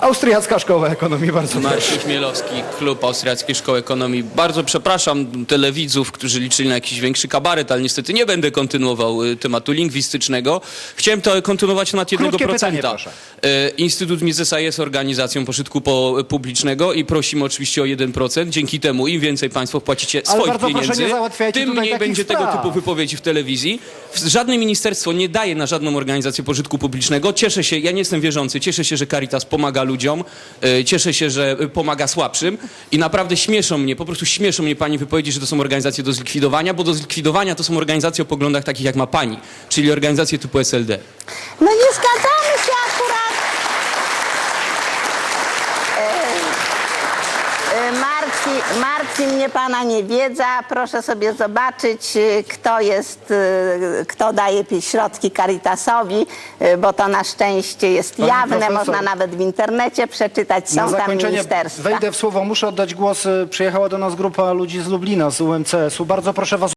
Austriacka Szkoła Ekonomii, bardzo proszę. Marcin Chmielowski, Klub Austriackiej Szkoły Ekonomii. Bardzo przepraszam telewidzów, którzy liczyli na jakiś większy kabaret, ale niestety nie będę kontynuował y, tematu lingwistycznego. Chciałem to kontynuować na temat Krótkie 1%. pytanie, proszę. Y, Instytut Misesa jest organizacją pożytku po- publicznego i prosimy oczywiście o 1%. Dzięki temu im więcej państwo płacicie Ale swoich bardzo proszę, pieniędzy, nie załatwiajcie tym mniej będzie tego spraw. typu wypowiedzi w telewizji. Żadne ministerstwo nie daje na żadną organizację pożytku publicznego. Cieszę się, ja nie jestem wierzący, cieszę się, że Caritas pomaga ludziom, e, cieszę się, że e, pomaga słabszym i naprawdę śmieszą mnie, po prostu śmieszą mnie pani wypowiedzi, że to są organizacje do zlikwidowania, bo do zlikwidowania to są organizacje o poglądach takich jak ma pani, czyli organizacje typu SLD. No nie zgadzamy się akurat. Martwi, martwi mnie pana niewiedza. Proszę sobie zobaczyć, e, kto jest, e, kto daje środki Caritasowi, e, bo to na szczęście jest Pani jawne, profesor, można nawet w internecie przeczytać, są tam ministerstwa. wejdę w słowo, muszę oddać głos. y, Przyjechała do nas grupa ludzi z Lublina, z UMCS-u. Bardzo proszę was